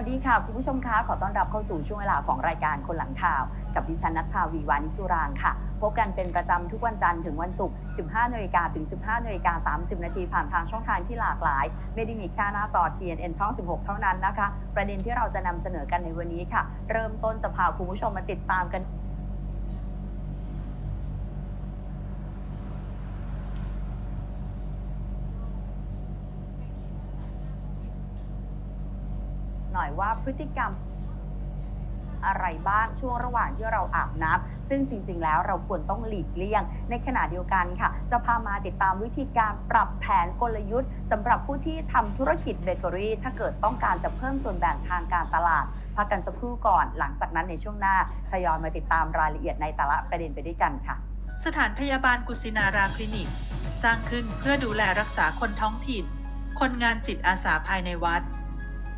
สวัสดีค่ะ คุณผู้ชมคะขอต้อนรับเข้าสู่ช่วงเวลาของรายการคนหลังข่าว กับดิฉันนัชชาวีวานิสุรางค์ค่ะ พบกันเป็นประจำทุกวันจันทร์ถึงวันศุกร์ 15นาฬิกาถึง 15นาฬิกา30 นาทีผ่านทางช่องทางที่หลากหลาย ไม่ได้มีแค่หน้าจอ TNN ช่อง 16 เท่านั้นนะคะ ประเด็นที่เราจะนำเสนอกันในวันนี้ค่ะ เริ่มต้นจะพาคุณผู้ชมมาติดตามกัน หน่ อยว่าพฤติกรรมอะไรบ้างช่วงระหว่างที่เราอาบน้ำซึ่งจริง ๆ แล้วเราควรต้องหลีกเลี่ยง ในขณะเดียวกันค่ะ จะพามาติดตามวิธีการปรับแผนกลยุทธ์สำหรับผู้ที่ทำธุรกิจเบเกอรี่ ถ้าเกิดต้องการจะเพิ่มส่วนแบ่งทางการตลาดพักกันสักครู่ก่อน หลังจากนั้นในช่วงหน้าทยอยมาติดตามรายละเอียดในแต่ละประเด็นไปด้วยกันค่ะ สถานพยาบาลกุสินาราคลินิก สร้างขึ้นเพื่อดูแลรักษาคนท้องถิ่น คนงานจิตอาสาภายในวัด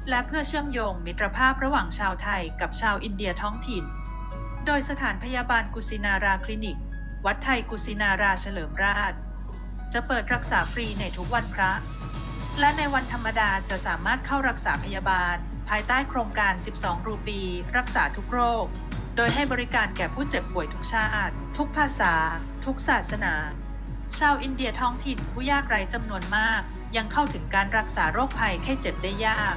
และเพื่อเชื่อมโยงมิตรภาพระหว่างชาวไทยกับชาวอินเดียท้องถิ่น โดยสถานพยาบาลกุสินาราคลินิก วัดไทยกุสินาราเฉลิมราช จะเปิดรักษาฟรีในทุกวันพระ และในวันธรรมดาจะสามารถเข้ารักษาพยาบาล ภายใต้โครงการ 12 รูปี รักษาทุกโรค โดยให้บริการแก่ผู้เจ็บป่วยทุกชาติ ทุกภาษา ทุกศาสนา ชาวอินเดียท้องถิ่นผู้ยากไร้จำนวนมาก ยังเข้าถึงการรักษาโรคภัยไข้เจ็บได้ยาก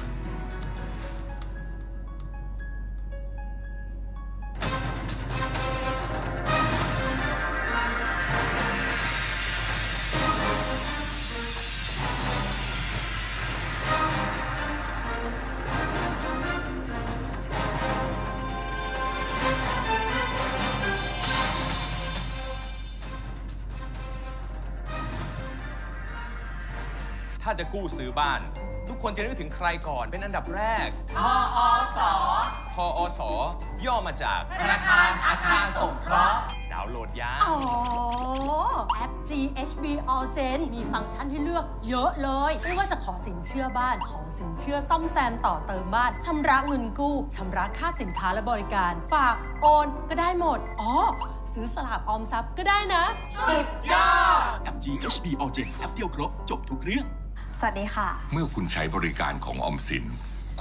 0782147995 ถ้าจะกู้ซื้อบ้าน ทุกคนจะนึกถึงใครก่อนเป็นอันดับแรก ทอสทออสย่อมาจาก ธนาคารอาคารสงเคราะห์ ดาวน์โหลดยาอ๋อ แอป GHB All Gen มีฟังก์ชันให้เลือกเยอะเลย ไม่ว่าจะขอสินเชื่อบ้าน ขอสินเชื่อซ่อมแซมต่อเติมบ้าน ชำระเงินกู้ชำระค่าสินค้าและบริการ ฝากโอนก็ได้หมด อ๋อ ซื้อสลากออมทรัพย์ก็ได้นะ สุดยอด แอป GHB All Gen แอปเดียวครบ จบทุกเรื่อง สวัสดีค่ะ เมื่อคุณใช้บริการของออมสิน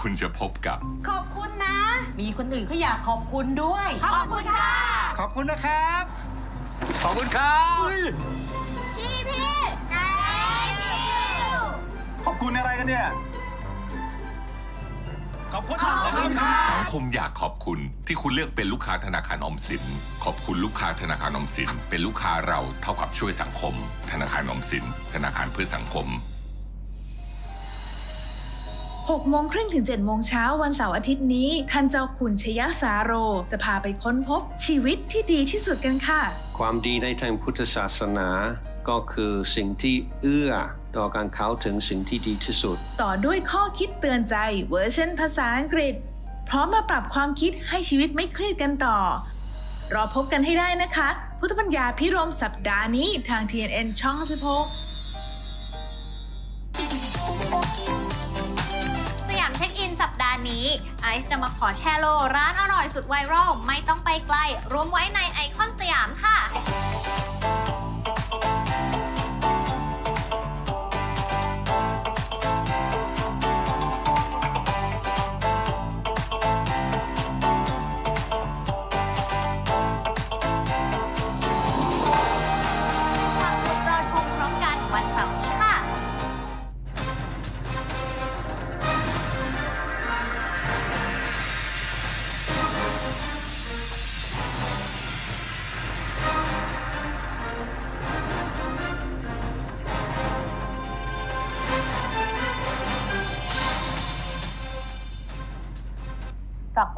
คุณจะพบกับ ขอบคุณนะ มีคนอื่นเขาอยากขอบคุณด้วย ขอบคุณค่ะ ขอบคุณนะครับ ขอบคุณครับพี่พี่ใจพี่ขอบคุณอะไรกันเนี่ยขอบคุณครับ สังคมอยากขอบคุณที่คุณเลือกเป็นลูกค้าธนาคารออมสิน ขอบคุณลูกค้าธนาคารออมสิน เป็นลูกค้าเราเท่ากับช่วยสังคม ธนาคารออมสิน ธนาคารเพื่อสังคม 6โมงครึ่งถึง7โมงเช้าวันเสาร์อาทิตย์นี้ ท่านเจ้าคุณชยสาโร จะพาไปค้นพบชีวิตที่ดีที่สุดกันค่ะ ความดีในทางพุทธศาสนาก็คือสิ่งที่เอื้อต่อการเข้าถึงสิ่งที่ดีที่สุด ต่อด้วยข้อคิดเตือนใจเวอร์ชันภาษาอังกฤษ พร้อมมาปรับความคิดให้ชีวิตไม่เครียดกันต่อ รอพบกันให้ได้นะคะ พุทธปัญญาพิรมสัปดาห์นี้ทาง TNN ช่อง16 นี้ไอซ์จะมาขอแชร์โล ร้านอร่อยสุดไวรัลไม่ต้องไปไกล รวมไว้ในไอคอนสยามค่ะ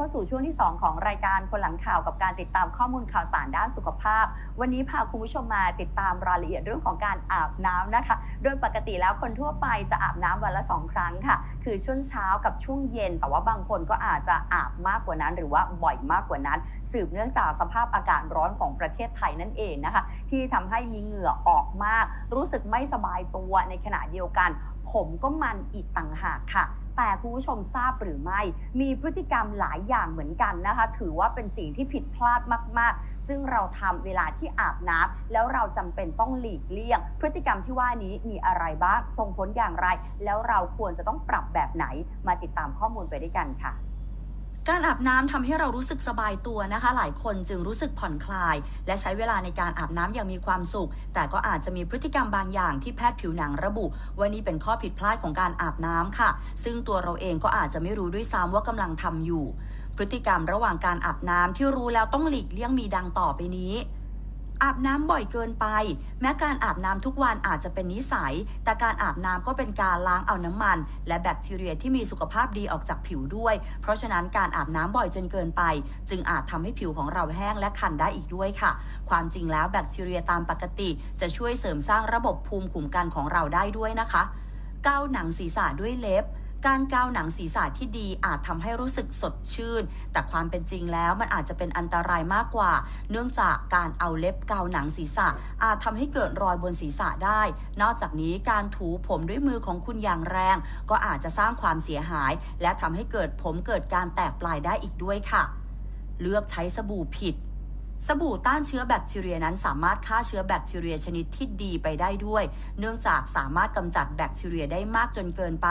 เข้าสู่ช่วงที่ 2 ของรายการคนหลังข่าวกับการติดตามข้อมูลข่าวสารด้านสุขภาพ วันนี้พาคุณผู้ชมมาติดตามรายละเอียดเรื่องของการอาบน้ำนะคะ โดยปกติแล้วคนทั่วไปจะอาบน้ำวันละ 2 ครั้งค่ะ คือช่วงเช้ากับช่วงเย็น แต่ว่าบางคนก็อาจจะอาบมากกว่านั้น หรือว่าบ่อยมากกว่านั้น สืบเนื่องจากสภาพอากาศร้อนของประเทศไทยนั่นเองนะคะ ที่ทำให้มีเหงื่อออกมาก รู้สึกไม่สบายตัวในขณะเดียวกัน ผมก็มันอีกต่างหากค่ะ แต่คุณผู้ชมทราบหรือไม่ มีพฤติกรรมหลายอย่างเหมือนกันนะคะ ถือว่าเป็นสิ่งที่ผิดพลาดมาก ๆ ซึ่งเราทำเวลาที่อาบน้ำแล้วเราจำเป็นต้องหลีกเลี่ยง พฤติกรรมที่ว่านี้มีอะไรบ้างส่งผลอย่างไร แล้วเราควรจะต้องปรับแบบไหนมาติดตามข้อมูลไปด้วยกันค่ะ การอาบน้ำทำให้เรารู้สึกสบายตัวนะคะ หลายคนจึงรู้สึกผ่อนคลาย และใช้เวลาในการอาบน้ำอย่างมีความสุข แต่ก็อาจจะมีพฤติกรรมบางอย่างที่แพทย์ผิวหนังระบุว่านี่เป็นข้อผิดพลาดของการอาบน้ำค่ะ ซึ่งตัวเราเองก็อาจจะไม่รู้ด้วยซ้ำว่ากำลังทำอยู่ พฤติกรรมระหว่างการอาบน้ำที่รู้แล้วต้องหลีกเลี่ยงมีดังต่อไปนี้ อาบน้ำบ่อยเกินไป แม้การอาบน้ำทุกวันอาจจะเป็นนิสัย แต่การอาบน้ำก็เป็นการล้างเอาน้ำมัน และแบคทีเรียที่มีสุขภาพดีออกจากผิวด้วย เพราะฉะนั้นการอาบน้ำบ่อยจนเกินไป จึงอาจทำให้ผิวของเราแห้งและคันได้อีกด้วยค่ะ ความจริงแล้วแบคทีเรียตามปกติ จะช่วยเสริมสร้างระบบภูมิคุ้มกันของเราได้ด้วยนะคะ เกาหนังศีรษะด้วยเล็บ การกาวหนังศีรษะที่ดีอาจทำให้รู้สึกสดชื่น แต่ความเป็นจริงแล้วมันอาจจะเป็นอันตรายมากกว่า เนื่องจากการเอาเล็บกาวหนังศีรษะ อาจทำให้เกิดรอยบนศีรษะได้ นอกจากนี้การถูผมด้วยมือของคุณอย่างแรง ก็อาจจะสร้างความเสียหาย และทำให้เกิดผมเกิดการแตกปลายได้อีกด้วยค่ะ เลือกใช้สบู่ผิด สบู่ต้านเชื้อแบคทีเรียนั้นสามารถฆ่าเชื้อแบคทีเรียชนิดที่ดีไปได้ด้วย เนื่องจากสามารถกำจัดแบคทีเรียได้มากจนเกินไป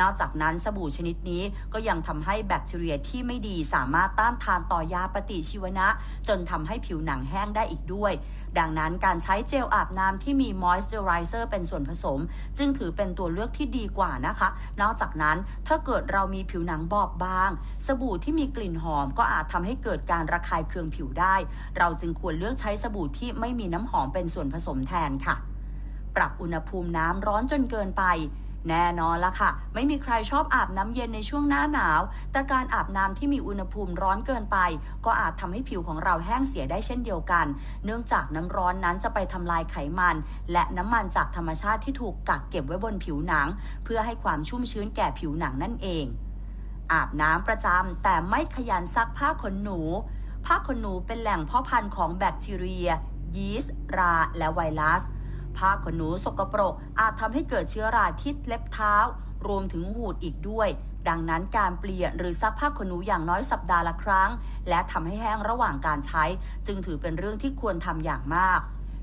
นอกจากนั้นสบู่ชนิดนี้ก็ยังทำให้แบคทีเรียที่ไม่ดีสามารถต้านทานต่อยาปฏิชีวนะ จนทำให้ผิวหนังแห้งได้อีกด้วย ดังนั้นการใช้เจลอาบน้ำที่มีมอยส์เจอไรเซอร์เป็นส่วนผสม จึงถือเป็นตัวเลือกที่ดีกว่านะคะ นอกจากนั้นถ้าเกิดเรามีผิวหนังบอบบาง สบู่ที่มีกลิ่นหอมก็อาจทำให้เกิดการระคายเคืองผิวได้เราจึงควรเลือกใช้สบู่ที่ไม่มีน้ำหอมเป็นส่วนผสมแทนค่ะ ปรับอุณหภูมิน้ำร้อนจนเกินไป แน่นอนละค่ะ ไม่มีใครชอบอาบน้ำเย็นในช่วงหน้าหนาว แต่การอาบน้ำที่มีอุณหภูมิร้อนเกินไป ก็อาจทำให้ผิวของเราแห้งเสียได้เช่นเดียวกัน เนื่องจากน้ำร้อนนั้นจะไปทำลายไขมัน และน้ำมันจากธรรมชาติที่ถูกกักเก็บไว้บนผิวหนัง เพื่อให้ความชุ่มชื้นแก่ผิวหนังนั่นเองอาบน้ำประจำแต่ไม่ขยันซักผ้าขนหนู ผ้าขนหนูเป็นแหล่งเพาะพันธุ์ของแบคทีเรีย ยีสต์ รา และไวรัส ผ้าขนหนูสกปรกอาจทำให้เกิดเชื้อราที่เล็บเท้า รวมถึงหูดอีกด้วย ดังนั้นการเปลี่ยนหรือซักผ้าขนหนูอย่างน้อยสัปดาห์ละครั้ง และทำให้แห้งระหว่างการใช้ จึงถือเป็นเรื่องที่ควรทำอย่างมาก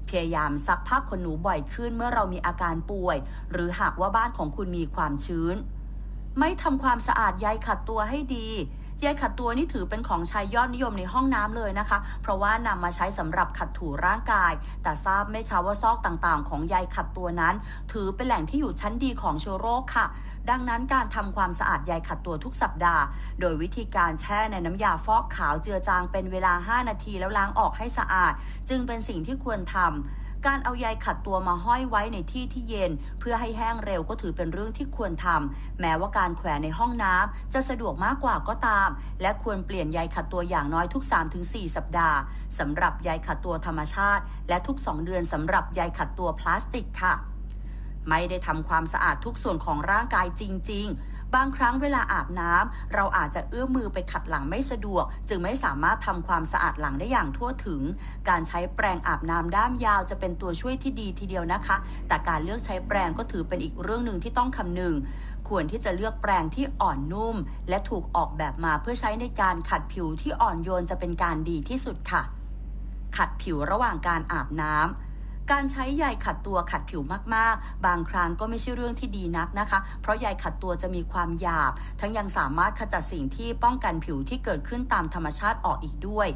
พยายามซักผ้าขนหนูบ่อยขึ้นเมื่อเรามีอาการป่วย หรือหากว่าบ้านของคุณมีความชื้น ไม่ทำความสะอาดใยขัดตัวให้ดี ยขัดตัวนี่ถือเป็นของใช้ยอดนิยมในห้องน้ำเลยนะคะ เพราะว่านำมาใช้สำหรับขัดถูร่างกาย แต่ทราบไหมคะว่าซอกต่างๆ ของใยขัดตัวนั้น ถือเป็นแหล่งที่อยู่ชั้นดีของเชื้อโรคค่ะ ดังนั้นการทำความสะอาดใยขัดตัวทุกสัปดาห์ โดยวิธีการแช่ในน้ำยาฟอกขาวเจือจางเป็นเวลา 5 นาทีแล้วล้างออกให้สะอาด จึงเป็นสิ่งที่ควรทำ การเอาใยขัดตัวมาห้อยไว้ในที่ที่เย็น เพื่อให้แห้งเร็วก็ถือเป็นเรื่องที่ควรทำแม้ว่าการแขวนในห้องน้ำจะสะดวกมากกว่าก็ตาม และควรเปลี่ยนใยขัดตัวอย่างน้อยทุก 3-4 สัปดาห์สำหรับใยขัดตัวธรรมชาติ และทุก 2 เดือนสำหรับใยขัดตัวพลาสติกค่ะ ไม่ได้ทำความสะอาดทุกส่วนของร่างกายจริง ๆ บางครั้งเวลาอาบน้ำเราอาจจะเอื้อมมือไปขัดหลังไม่สะดวก จึงไม่สามารถทำความสะอาดหลังได้อย่างทั่วถึง การใช้แปรงอาบน้ำด้ามยาวจะเป็นตัวช่วยที่ดีทีเดียวนะคะ แต่การเลือกใช้แปรงก็ถือเป็นอีกเรื่องหนึ่งที่ต้องคำนึงควรที่จะเลือกแปรงที่อ่อนนุ่ม และถูกออกแบบมาเพื่อใช้ในการขัดผิวที่อ่อนโยนจะเป็นการดีที่สุดค่ะ ขัดผิวระหว่างการอาบน้ำ การใช้ใยขัดตัวขัดผิวมากๆ บางครั้งก็ไม่ใช่เรื่องที่ดีนักนะคะ เพราะใยขัดตัวจะมีความหยาบ ทั้งยังสามารถขจัดสิ่งที่ป้องกันผิวที่เกิดขึ้นตามธรรมชาติออกอีกด้วย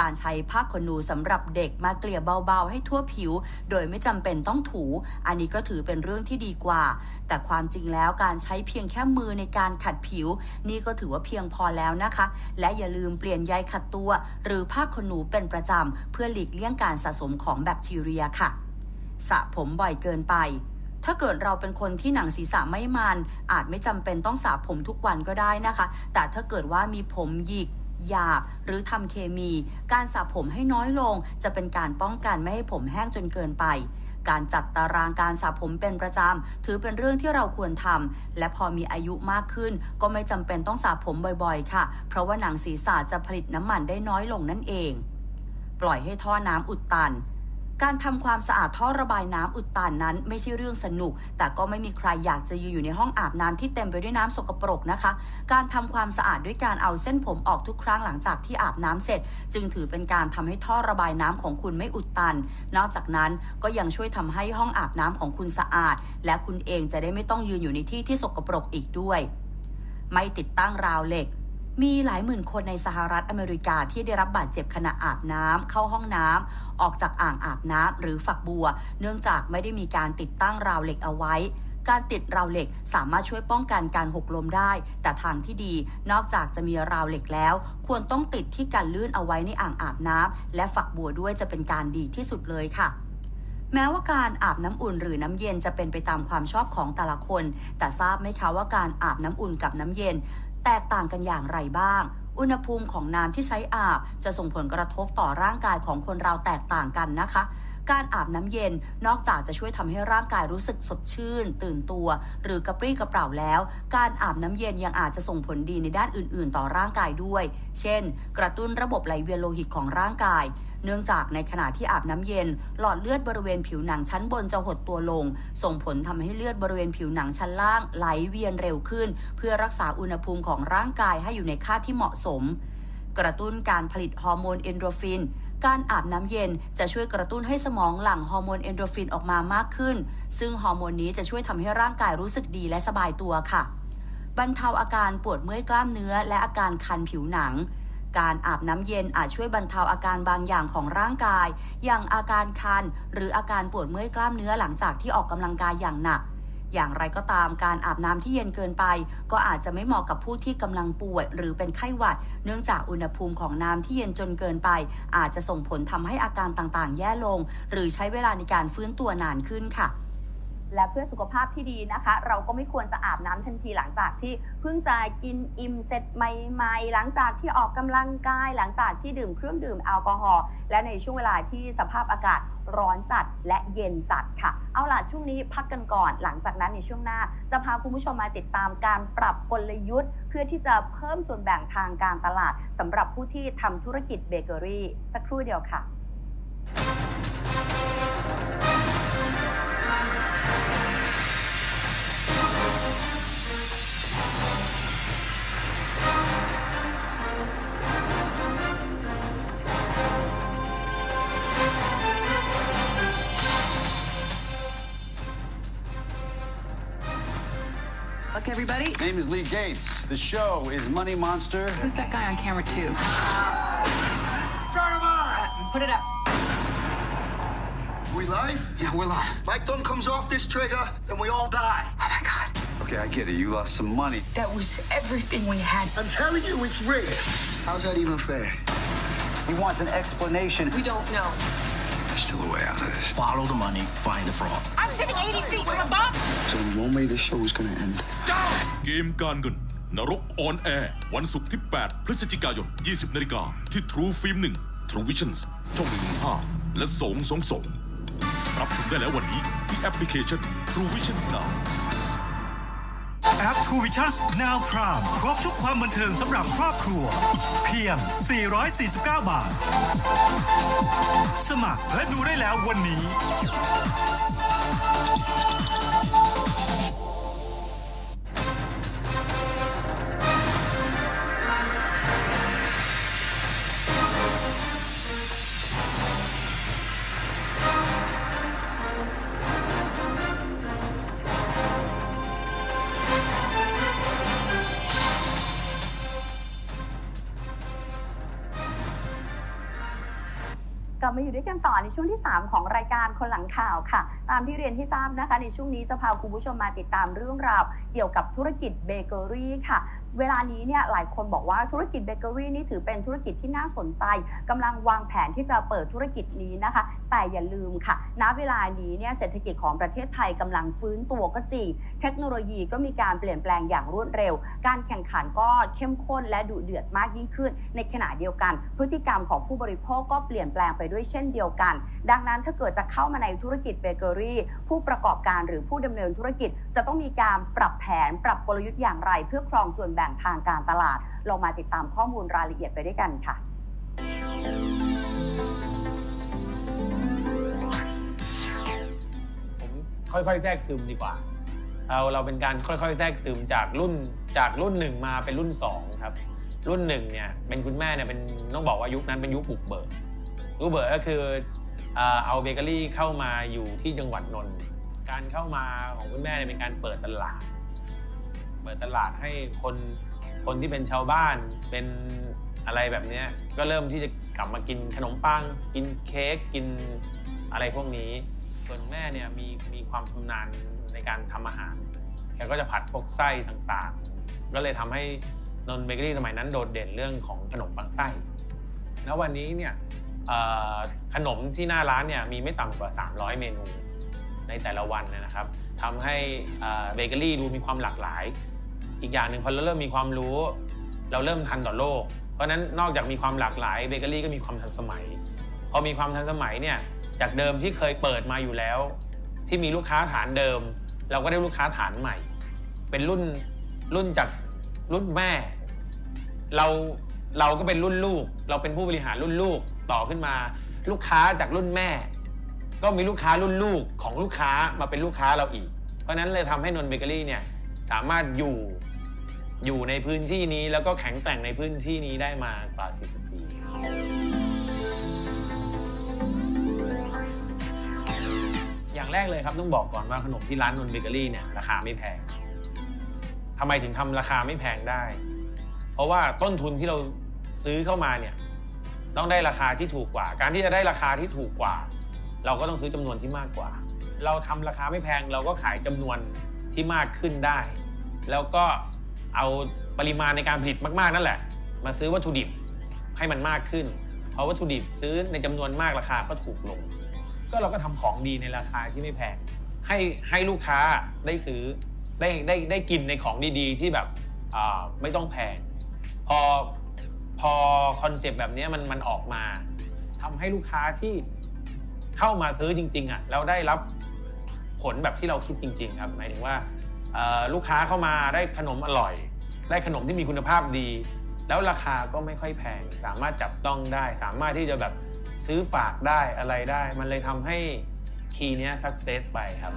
การใช้ผ้าขนหนูสำหรับเด็กมาเกลี่ยเบาๆ ให้ทั่วผิว โดยไม่จำเป็นต้องถู อันนี้ก็ถือเป็นเรื่องที่ดีกว่า แต่ความจริงแล้วการใช้เพียงแค่มือในการขัดผิว นี่ก็ถือว่าเพียงพอแล้วนะคะ และอย่าลืมเปลี่ยนใยขัดตัว หรือผ้าขนหนูเป็นประจำเพื่อหลีกเลี่ยงการสะสมของแบคทีเรียค่ะสระผมบ่อยเกินไปถ้าเกิดเราเป็นคนที่หนังศีรษะไม่มัน อาจไม่จำเป็นต้องสระผมทุกวันก็ได้นะคะ แต่ถ้าเกิดว่ามีผมหยิก ยาบหรือทำเคมี การสระผมให้น้อยลง จะเป็นการป้องกันไม่ให้ผมแห้งจนเกินไป การจัดตารางการสระผมเป็นประจำ ถือเป็นเรื่องที่เราควรทำและพอมีอายุมากขึ้น ก็ไม่จำเป็นต้องสระผมบ่อยๆ ค่ะ เพราะว่าหนังศีรษะจะผลิตน้ำมันได้น้อยลงนั่นเอง ปล่อยให้ท่อน้ำอุดตัน การทำความสะอาดท่อระบายน้ำอุดตันนั้นไม่ใช่เรื่องสนุก แต่ก็ไม่มีใครอยากจะยืนอยู่ในห้องอาบน้ำที่เต็มไปด้วยน้ำสกปรกนะคะ การทำความสะอาดด้วยการเอาเส้นผมออกทุกครั้งหลังจากที่อาบน้ำเสร็จ จึงถือเป็นการทำให้ท่อระบายน้ำของคุณไม่อุดตัน นอกจากนั้นก็ยังช่วยทำให้ห้องอาบน้ำของคุณสะอาด และคุณเองจะได้ไม่ต้องยืนอยู่ในที่ที่สกปรกอีกด้วย ไม่ติดตั้งราวเหล็ก มีหลายหมื่นคนในสหรัฐอเมริกาที่ได้รับบาดเจ็บขณะอาบน้ำเข้าห้องน้ำออกจากอ่างอาบน้ำหรือฝักบัว เนื่องจากไม่ได้มีการติดตั้งราวเหล็กเอาไว้การติดราวเหล็กสามารถช่วยป้องกันการหกล้มได้ แต่ทางที่ดีนอกจากจะมีราวเหล็กแล้ว ควรต้องติดที่กันลื่นเอาไว้ในอ่างอาบน้ำและฝักบัวด้วยจะเป็นการดีที่สุดเลยค่ะแม้ว่าการอาบน้ำอุ่นหรือน้ำเย็นจะเป็นไปตามความชอบของแต่ละคน แต่ทราบไหมคะว่าการอาบน้ำอุ่นกับน้ำเย็น แตกต่างกันอย่างไรบ้าง อุณหภูมิของน้ำที่ใช้อาบ จะส่งผลกระทบต่อร่างกายของคนเราแตกต่างกันนะคะ การอาบน้ำเย็นนอกจากจะช่วยทำให้ร่างกายรู้สึกสดชื่น ตื่นตัว หรือกระปรี้กระเปร่าแล้ว การอาบน้ำเย็นยังอาจจะส่งผลดีในด้านอื่น ๆ ต่อร่างกายด้วย เช่น กระตุ้นระบบไหลเวียนโลหิตของร่างกายเนื่องจากในขณะที่อาบน้ำเย็น หลอดเลือดบริเวณผิวหนังชั้นบนจะหดตัวลง ส่งผลทำให้เลือดบริเวณผิวหนังชั้นล่างไหลเวียนเร็วขึ้น เพื่อรักษาอุณหภูมิของร่างกายให้อยู่ในค่าที่เหมาะสม กระตุ้นการผลิตฮอร์โมนเอนโดรฟิน การอาบน้ำเย็นจะช่วยกระตุ้นให้สมองหลั่งฮอร์โมนเอนโดรฟินออกมามากขึ้น ซึ่งฮอร์โมนนี้จะช่วยทำให้ร่างกายรู้สึกดีและสบายตัวค่ะ บรรเทาอาการปวดเมื่อยกล้ามเนื้อ และอาการคันผิวหนัง การอาบน้ำเย็นอาจช่วยบรรเทาอาการบางอย่างของร่างกาย อย่างอาการคัน หรืออาการปวดเมื่อยกล้ามเนื้อหลังจากที่ออกกำลังกายอย่างหนัก อย่างไรก็ตามการอาบน้ำที่เย็นเกินไป ก็อาจจะไม่เหมาะกับผู้ที่กำลังป่วย หรือเป็นไข้หวัด เนื่องจากอุณหภูมิของน้ำที่เย็นจนเกินไป อาจจะส่งผลทำให้อาการต่างๆ แย่ลง หรือใช้เวลาในการฟื้นตัวนานขึ้นค่ะ และเพื่อสุขภาพที่ดีนะคะ เราก็ไม่ควรจะอาบน้ำทันทีหลังจากที่เพิ่งจะกินอิ่มเสร็จใหม่ๆ หลังจากที่ออกกำลังกาย หลังจากที่ดื่มเครื่องดื่มแอลกอฮอล์และในช่วงเวลาที่สภาพอากาศร้อนจัดและเย็นจัดค่ะ เอาล่ะช่วงนี้พักกันก่อน หลังจากนั้นในช่วงหน้า จะพาคุณผู้ชมมาติดตามการปรับกลยุทธ์ เพื่อที่จะเพิ่มส่วนแบ่งทางการตลาดสำหรับผู้ที่ทำธุรกิจเบเกอรี่ สักครู่เดียวค่ะ Look, everybody. Name is Lee Gates. The show is Money Monster. Who's that guy on camera, two? Uh, put it up. We live? Yeah, we're live. My thumb comes off this trigger, then we all die. Oh my God. Okay, I get it. You lost some money. That was everything we had. I'm telling you, it's rigged. How's that even fair? He wants an explanation. We don't know. There's still a way out of this. Follow the money, find the fraud. I'm sitting 80 feet from a box. There's only one way this show is gonna end. เกมการเงินนรกออนแอร์วันศุกร์ที่ 8 พฤศจิกายน 20 นาฬิกาที่ True Film 1 True Visions ช่อง115และ 2 2 2 รับชมได้แล้ววันนี้ที่แอปพลิเคชัน True Visions Now แอป True Vision Now Prime ครบทุกความบันเทิงสำหรับครอบครัว เพียง 449 บาท สมัครและดูได้แล้ววันนี้ มาอยู่ด้วยกันต่อในช่วงที่ 3 ของรายการคนหลังข่าวค่ะ ตามที่เรียนที่ทราบนะคะ ในช่วงนี้จะพาคุณผู้ชมมาติดตามเรื่องราว เกี่ยวกับธุรกิจเบเกอรี่ค่ะเวลานี้เนี่ยหลายคนบอกว่าธุรกิจเบเกอรี่นี่ถือเป็นธุรกิจที่น่าสนใจกำลังวางแผนที่จะเปิดธุรกิจนี้นะคะ แต่อย่าลืมค่ะ ณ เวลานี้เนี่ยเศรษฐกิจของประเทศไทยกำลังฟื้นตัวก็จริง เทคโนโลยีก็มีการเปลี่ยนแปลงอย่างรวดเร็ว การแข่งขันก็เข้มข้นและดุเดือดมากยิ่งขึ้น ในขณะเดียวกัน พฤติกรรมของผู้บริโภคก็เปลี่ยนแปลงไปด้วยเช่นเดียวกัน ดังนั้นถ้าเกิดจะเข้ามาในธุรกิจเบเกอรี่ผู้ประกอบการหรือผู้ดำเนินธุรกิจ จะต้องมีการปรับแผนปรับกลยุทธ์อย่างไร เพื่อครองส่วนแบ่งทางการตลาด เรามาติดตามข้อมูลรายละเอียดไปด้วยกันค่ะ ค่อยๆ แทรกซึมดีกว่า เราเราเป็นการค่อยๆ แทรกซึมจากรุ่นจากรุ่นหนึ่งมาเป็นรุ่นสองครับรุ่นหนึ่งเนี่ยเป็นคุณแม่เนี่ยเป็นต้องบอกว่ายุคนั้นเป็นยุคบุกเบิกยุคเบิกก็คือเอาเบเกอรี่เข้ามาอยู่ที่จังหวัดนนท์การเข้ามาของคุณแม่เนี่ยเป็นการเปิดตลาด เปิดตลาดให้คนคนที่เป็นชาวบ้านเป็นอะไรแบบนี้ก็เริ่มที่จะกลับมากินขนมปัง กินเค้กกินอะไรพวกนี้ ส่วนแม่เนี่ยมีมีความชำนาญในการทำอาหารแกก็จะผัดพวกไส้ต่างๆ ก็เลยทำให้นนเบเกอรี่สมัยนั้นโดดเด่นเรื่องของขนมปังไส้แล้ววันนี้เนี่ยขนมที่หน้าร้านเนี่ยมีไม่ต่ำกว่า 300 เมนูในแต่ละวันนะครับทำให้เบเกอรี่ดูมีความหลากหลาย อีกอย่างหนึ่งพอเราเริ่มมีความรู้ เราเริ่มทันต่อโลก เพราะนั้นนอกจากมีความหลากหลายเบเกอรี่ก็มีความทันสมัย พอมีความทันสมัยเนี่ย จากเดิมที่เคยเปิดมาอยู่แล้ว ที่มีลูกค้าฐานเดิม เราก็ได้ลูกค้าฐานใหม่ เป็นรุ่นรุ่นจากรุ่นแม่ เราเราก็เป็นรุ่นลูก เราเป็นผู้บริหารรุ่นลูกต่อขึ้นมา ลูกค้าจากรุ่นแม่ ก็มีลูกค้ารุ่นลูกของลูกค้ามาเป็นลูกค้าเราอีก เพราะฉะนั้นเลยทำให้นนเบเกอรี่เนี่ยสามารถอยู่อยู่ในพื้นที่นี้แล้วก็แข็งแกร่งในพื้นที่นี้ได้มากว่า 40 ปี อย่างแรกเลยครับต้องบอกก่อนว่าขนมที่ร้านนนเบเกอรี่เนี่ยราคาไม่แพงทำไมถึงทำราคาไม่แพงได้ เพราะว่าต้นทุนที่เราซื้อเข้ามาเนี่ยต้องได้ราคาที่ถูกกว่า การที่จะได้ราคาที่ถูกกว่า เราก็ต้องซื้อจำนวนที่มากกว่า เราทำราคาไม่แพงเราก็ขายจำนวนที่มากขึ้นได้ แล้วก็เอาปริมาณในการผลิตมากๆนั่นแหละ มาซื้อวัตถุดิบให้มันมากขึ้น เพราะวัตถุดิบซื้อในจำนวนมากราคาก็ถูกลง ก็เราก็ทำของดีในราคาที่ไม่แพง ให้ให้ลูกค้าได้ซื้อได้ได้ได้กินในของดีๆ ที่แบบอ่าไม่ต้องแพง พอพอคอนเซปต์แบบนี้มันมันออกมาทำให้ลูกค้าที่เข้ามาซื้อจริงๆอะแล้วได้รับผลแบบที่เราคิดจริง ๆ ครับหมายถึงว่าเอ่อลูกค้าเข้ามาได้ขนมอร่อย ได้ขนมที่มีคุณภาพดี แล้วราคาก็ไม่ค่อยแพง สามารถจับต้องได้ สามารถที่จะแบบ ซื้อฝากได้อะไรได้ มันเลยทำให้คีย์เนี้ยสักเซสไปครับ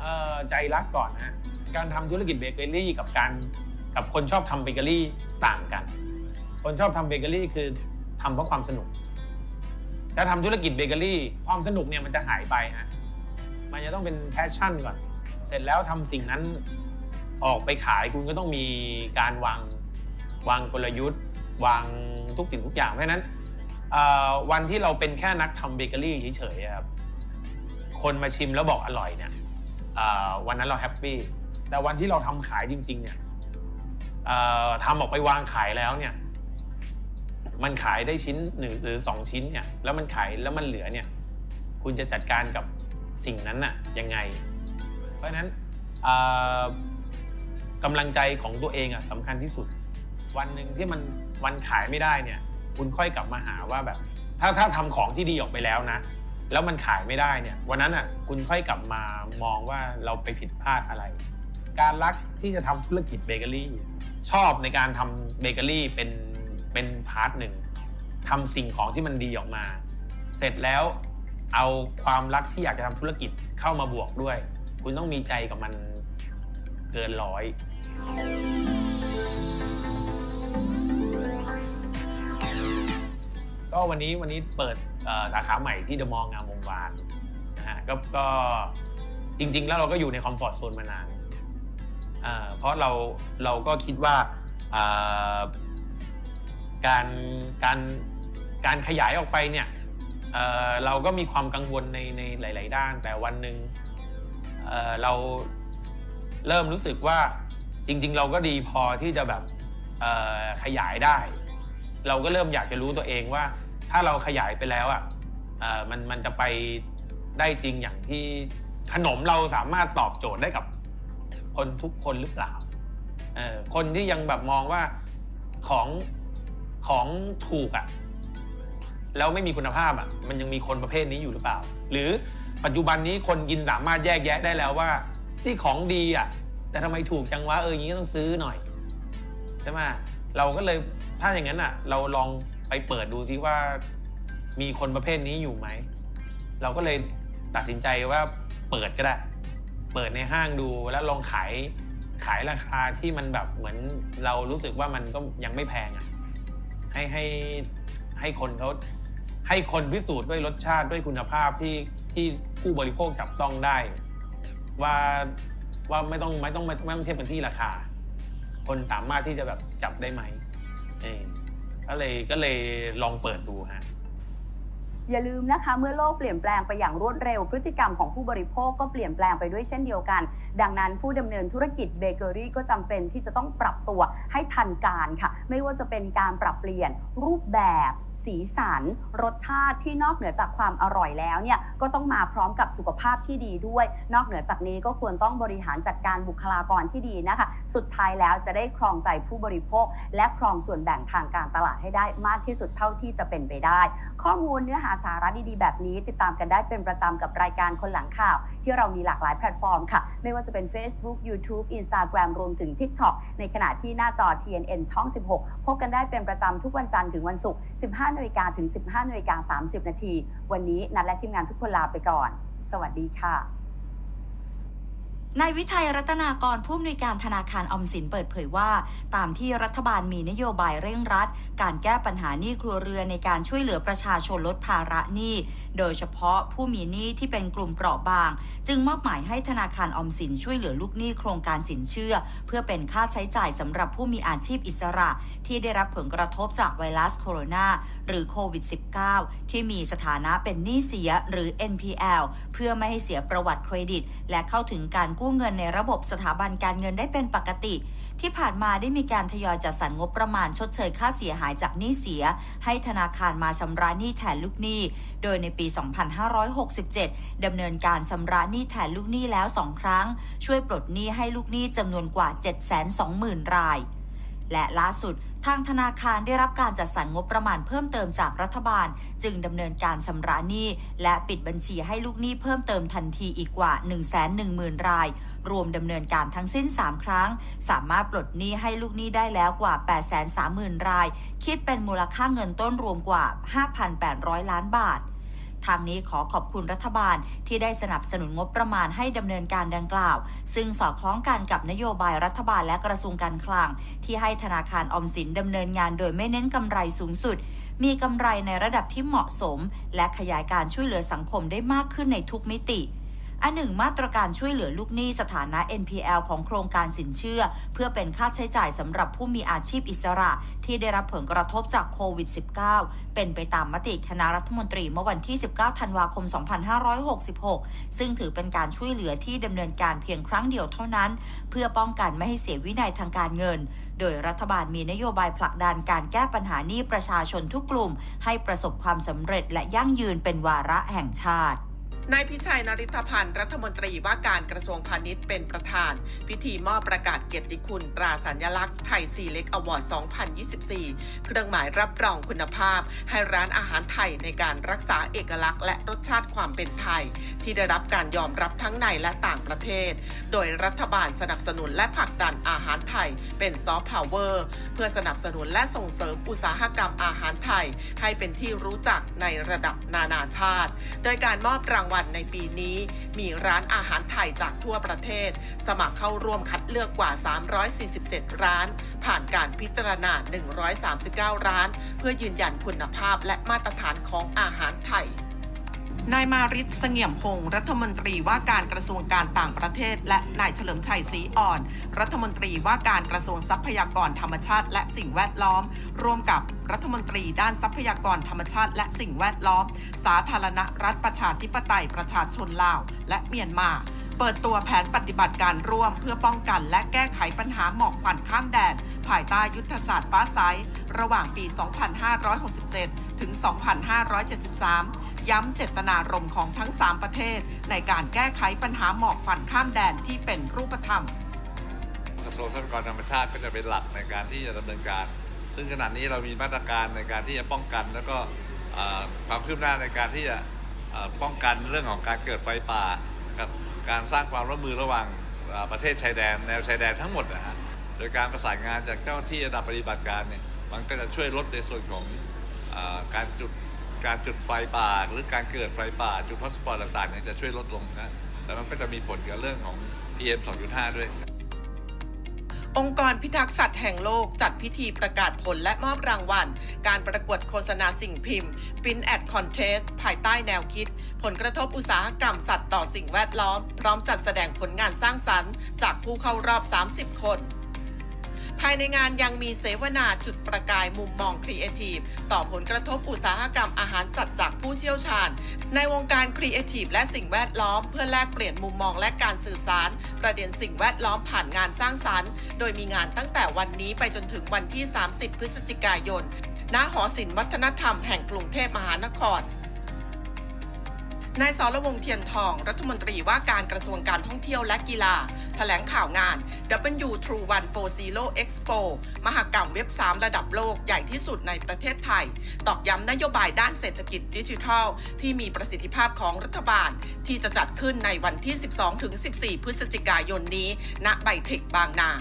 เอ่อใจรักก่อนนะการทำธุรกิจเบเกอรี่กับการกับคนชอบทำเบเกอรี่ต่างกัน คนชอบทำเบเกอรี่คือทำเพราะความสนุก ถ้าทำธุรกิจเบเกอรี่ความสนุกเนี่ยมันจะหายไปฮะมันจะต้องเป็นแพชชั่นก่อน เสร็จแล้วทำสิ่งนั้นออกไปขายคุณก็ต้องมีการวาง วางกลยุทธ์ วางทุกสิ่งทุกอย่างเพราะฉะนั้นวันที่เราเป็นแค่นักทำเบเกอรี่เฉยๆครับคนมาชิมแล้วบอกอร่อยเนี่ยวันนั้นเราแฮปปี้แต่วันที่เราทำขายจริง ๆ เนี่ยทำออกไปวางขายแล้วเนี่ย มันขายได้ชิ้นหนึ่งหรือสองชิ้นเนี่ย แล้วมันขายแล้วมันเหลือเนี่ย คุณจะจัดการกับสิ่งนั้นน่ะยังไง เพราะฉะนั้นกำลังใจของตัวเองอะสำคัญที่สุด วันหนึ่งที่มันวันขายไม่ได้เนี่ย คุณค่อยกลับมาหาว่าแบบ ถ้าถ้าทำของที่ดีออกไปแล้วนะ แล้วมันขายไม่ได้เนี่ย วันนั้นอะคุณค่อยกลับมามองว่าเราไปผิดพลาดอะไร การรักที่จะทำธุรกิจเบเกอรี่ ชอบในการทำเบเกอรี่เป็นเป็นพาร์ทหนึ่งทำสิ่งของที่มันดีออกมา เสร็จแล้วเอาความรักที่อยากจะทำธุรกิจเข้ามาบวกด้วย คุณต้องมีใจกับมันเกินร้อย ก็วันนี้วันนี้เปิดสาขาใหม่ที่เดอะมองงามวงวานนะฮะก็ก็จริง ๆ แล้วเราก็อยู่ในคอมฟอร์ทโซนมานานเพราะเราเราก็คิดว่าการการการขยายออกไปเนี่ยเเราก็มีความกังวลในในหลาย ๆ ด้าน แต่วันหนึ่งเเราเริ่มรู้สึกว่าจริง ๆ เราก็ดีพอที่จะแบบขยายได้ เราก็เริ่มอยากจะรู้ตัวเองว่า ถ้าเราขยายไปแล้วอะมันมันจะไปได้จริงอย่างที่ขนมเราสามารถตอบโจทย์ได้กับคนทุกคนหรือเปล่าคนที่ยังแบบมองว่าของของถูกอะแล้วไม่มีคุณภาพอะมันยังมีคนประเภทนี้อยู่หรือเปล่า หรือปัจจุบันนี้คนกินสามารถแยกแยะได้แล้วว่าที่ของดีอะแต่ทำไมถูกจังวะเอออย่างนี้ต้องซื้อหน่อยใช่ไหมเราก็เลย ถ้าอย่างนั้นอะ เราลองไปเปิดดูซิว่า มีคนประเภทนี้อยู่ไหม เราก็เลยตัดสินใจว่าเปิดก็ได้ เปิดในห้างดูแล้วลองขายขายราคาที่มันแบบเหมือนเรารู้สึกว่ามันก็ยังไม่แพงอะให้ให้ให้คนเขาให้คนพิสูจน์ด้วยรสชาติด้วยคุณภาพที่ที่ผู้บริโภคจับต้องได้ ว่าว่าไม่ต้องไม่ต้องไม่ต้องเทียบกันที่ราคา คนสามารถที่จะแบบจับได้ไหม เออก็เลยก็เลยลองเปิดดูฮะ อย่าลืมนะคะเมื่อโลกเปลี่ยนแปลงไปอย่างรวดเร็ว พฤติกรรมของผู้บริโภคก็เปลี่ยนแปลงไปด้วยเช่นเดียวกัน ดังนั้นผู้ดำเนินธุรกิจเบเกอรี่ก็จำเป็นที่จะต้องปรับตัวให้ทันการค่ะ ไม่ว่าจะเป็นการปรับเปลี่ยนรูปแบบ สีสัน รสชาติที่นอกเหนือจากความอร่อยแล้วเนี่ยก็ต้องมาพร้อมกับสุขภาพที่ดีด้วย นอกเหนือจากนี้ก็ควรต้องบริหารจัดการบุคลากรที่ดีนะคะ สุดท้ายแล้วจะได้ครองใจผู้บริโภค และครองส่วนแบ่งทางการตลาดให้ได้มากที่สุดเท่าที่จะเป็นไปได้ ข้อมูลเนื้อหาสาระดีๆ แบบนี้ ติดตามกันได้เป็นประจำกับรายการคนหลังข่าว ที่เรามีหลากหลายแพลตฟอร์มค่ะ ไม่ว่าจะเป็น Facebook YouTube Instagram รวมถึง TikTok ในขณะที่หน้าจอ TNN ช่อง 16 พบกันได้เป็นประจำทุกวันจันทร์ถึงวันศุกร์ 15นาฬิกาถึง 15นาฬิกา30 นาที วันนี้นัดและทีมงานทุกคนลาไปก่อน สวัสดีค่ะ นายวิทัยรัตนากรผู้อำนวยการธนาคารออมสินเปิดเผยว่า ตามที่รัฐบาลมีนโยบายเร่งรัด การแก้ปัญหาหนี้ครัวเรือนในการช่วยเหลือประชาชนลดภาระหนี้ โดยเฉพาะผู้มีหนี้ที่เป็นกลุ่มเปราะบาง จึงมอบหมายให้ธนาคารออมสินช่วยเหลือลูกหนี้โครงการสินเชื่อ เพื่อเป็นค่าใช้จ่ายสำหรับผู้มีอาชีพอิสระ ที่ได้รับผลกระทบจากไวรัสโคโรนาหรือโควิด -19 ที่มีสถานะเป็นหนี้เสียหรือ NPL เพื่อไม่ให้เสียประวัติเครดิต และเข้าถึงการกู้เงินในระบบสถาบันการเงินได้เป็นปกติ ที่ผ่านมาได้มีการทยอยจัดสรรงบประมาณชดเชยค่าเสียหายจากหนี้เสีย ให้ธนาคารมาชำระหนี้แทนลูกหนี้ โดยในปี 2567 ดำเนินการชำระหนี้แทนลูกหนี้แล้ว 2 ครั้ง ช่วยปลดหนี้ให้ลูกหนี้จำนวนกว่า 720,000 ราย และล่าสุดทางธนาคารได้รับการจัดสรรงบประมาณเพิ่มเติมจากรัฐบาล จึงดำเนินการชำระหนี้ และปิดบัญชีให้ลูกหนี้เพิ่มเติมทันทีอีกกว่า 110,000 ราย รวมดำเนินการทั้งสิ้น 3 ครั้ง สามารถปลดหนี้ให้ลูกหนี้ได้แล้วกว่า 830,000 ราย คิดเป็นมูลค่าเงินต้นรวมกว่า 5,800 ล้านบาท ทางนี้ขอขอบคุณรัฐบาลที่ได้สนับสนุนงบประมาณให้ดำเนินการดังกล่าว ซึ่งสอดคล้องกันกับนโยบายรัฐบาลและกระทรวงการคลัง ที่ให้ธนาคารออมสินดำเนินงานโดยไม่เน้นกำไรสูงสุด มีกำไรในระดับที่เหมาะสม และขยายการช่วยเหลือสังคมได้มากขึ้นในทุกมิติ อันหนึ่งมาตรการช่วยเหลือลูกหนี้สถานะ NPL ของโครงการสินเชื่อ เพื่อเป็นค่าใช้จ่ายสำหรับผู้มีอาชีพอิสระ ที่ได้รับผลกระทบจากโควิด -19 เป็นไปตามมติคณะรัฐมนตรีเมื่อวันที่ 19 ธันวาคม 2566 ซึ่งถือเป็นการช่วยเหลือที่ดำเนินการเพียงครั้งเดียวเท่านั้น เพื่อป้องกันไม่ให้เสียวินัยทางการเงิน โดยรัฐบาลมีนโยบายผลักดันการแก้ปัญหานี้ประชาชนทุกกลุ่ม ให้ประสบความสำเร็จและยั่งยืนเป็นวาระแห่งชาติ นายพิชัยนริธพันธ์รัฐมนตรีว่าการกระทรวงพาณิชย์เป็นประธาน พิธีมอบประกาศเกียรติคุณตราสัญลักษณ์ไทยซีเล็กอวอร์ด 2024 เครื่องหมายรับรองคุณภาพ ให้ร้านอาหารไทยในการรักษาเอกลักษณ์และรสชาติความเป็นไทย ที่ได้รับการยอมรับทั้งในและต่างประเทศ โดยรัฐบาลสนับสนุนและผลักดันอาหารไทย เป็นซอฟต์พาวเวอร์เพื่อสนับสนุนและส่งเสริมอุตสาหกรรมอาหารไทย ให้เป็นที่รู้จักในระดับนานาชาติ โดยการมอบรางวัลในปีนี้ มีร้านอาหารไทยจากทั่วประเทศ สมัครเข้าร่วมคัดเลือกกว่า 347 ร้าน ผ่านการพิจารณา 139 ร้าน เพื่อยืนยันคุณภาพและมาตรฐานของอาหารไทย นายมาริศเสงี่ยมพงศ์รัฐมนตรีว่าการกระทรวงการต่างประเทศ และนายเฉลิมชัยศรีอ่อน รัฐมนตรีว่าการกระทรวงทรัพยากรธรรมชาติ และสิ่งแวดล้อม ร่วมกับรัฐมนตรีด้านทรัพยากรธรรมชาติ และสิ่งแวดล้อม สาธารณรัฐประชาธิปไตยประชาชนลาว และเมียนมาเปิดตัวแผนปฏิบัติการร่วมเพื่อป้องกันและแก้ไขปัญหาหมอกควันข้ามแดน ภายใต้ยุทธศาสตร์ฟ้าใสระหว่างปี 2567 ถึง 2573 ย้ำเจตนารมณ์ของทั้ง 3 ประเทศ ในการแก้ไขปัญหาหมอกควันข้ามแดนที่เป็นรูปธรรม กระทรวงทรัพยากรธรรมชาติก็จะเป็นหลักในการที่จะดำเนินการ ซึ่งขณะนี้เรามีมาตรการในการที่จะป้องกัน แล้วก็เอ่อความคืบหน้าในการที่จะเอ่อป้องกันเรื่องของการเกิดไฟป่านะครับการสร้างความร่วมมือระหว่างเอ่อประเทศชายแดนแนวชายแดนทั้งหมดนะฮะโดยการประสานงานจากเจ้าหน้าที่ระดับปฏิบัติการเนี่ยมันก็จะช่วยลดในส่วนของเออการจุด การจุดไฟป่าหรือการเกิดไฟป่าจุดฮอตสปอตต่างๆเนี่ยจะช่วยลดลงนะแต่มันก็จะมีผลกับเรื่องของ PM 2.5 ด้วย องค์กรพิทักษ์สัตว์แห่งโลกจัดพิธีประกาศผลและมอบรางวัล การประกวดโฆษณาสิ่งพิมพ์ Pin at Contest ภายใต้แนวคิด ผลกระทบอุตสาหกรรมสัตว์ต่อสิ่งแวดล้อม พร้อมจัดแสดงผลงานสร้างสรรค์ จากผู้เข้ารอบ 30 คน ภายในงานยังมีเสวนาจุดประกายมุมมองครีเอทีฟต่อผลกระทบอุตสาหกรรมอาหารสัตว์จากผู้เชี่ยวชาญ ในวงการครีเอทีฟและสิ่งแวดล้อม เพื่อแลกเปลี่ยนมุมมองและการสื่อสาร ประเด็นสิ่งแวดล้อมผ่านงานสร้างสรรค์ โดยมีงานตั้งแต่วันนี้ไปจนถึงวันที่ 30 พฤศจิกายนณหอศิลป์วัฒนธรรมแห่งกรุงเทพมหานคร นายสรวงเทียนทอง รัฐมนตรีว่าการกระทรวงการท่องเที่ยวและกีฬา แถลงข่าวงาน W True One for Zero Expo มหกรรมเว็บ 3 ระดับโลกใหญ่ที่สุดในประเทศไทย ตอกย้ำนโยบายด้านเศรษฐกิจดิจิทัล ที่มีประสิทธิภาพของรัฐบาล ที่จะจัดขึ้นในวันที่ 12-14 พฤศจิกายนนี้ ณ ไบเทคบางนา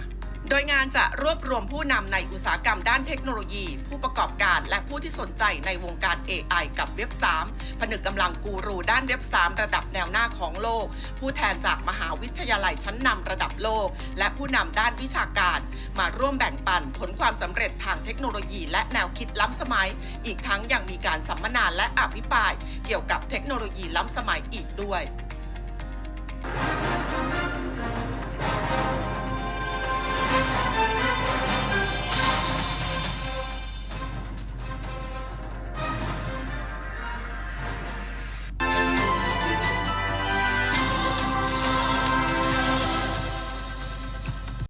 โดยงานจะรวบรวมผู้นำในอุตสาหกรรมด้านเทคโนโลยี ผู้ประกอบการ และผู้ที่สนใจในวงการ AI กับเว็บ 3 ผนึกกำลังกูรูด้านเว็บ 3 ระดับแนวหน้าของโลก ผู้แทนจากมหาวิทยาลัยชั้นนำระดับโลก และผู้นำด้านวิชาการ มาร่วมแบ่งปันผลความสำเร็จทางเทคโนโลยี และแนวคิดล้ำสมัย อีกทั้งยังมีการสัมมนาและอภิปราย เกี่ยวกับเทคโนโลยีล้ำสมัยอีกด้วย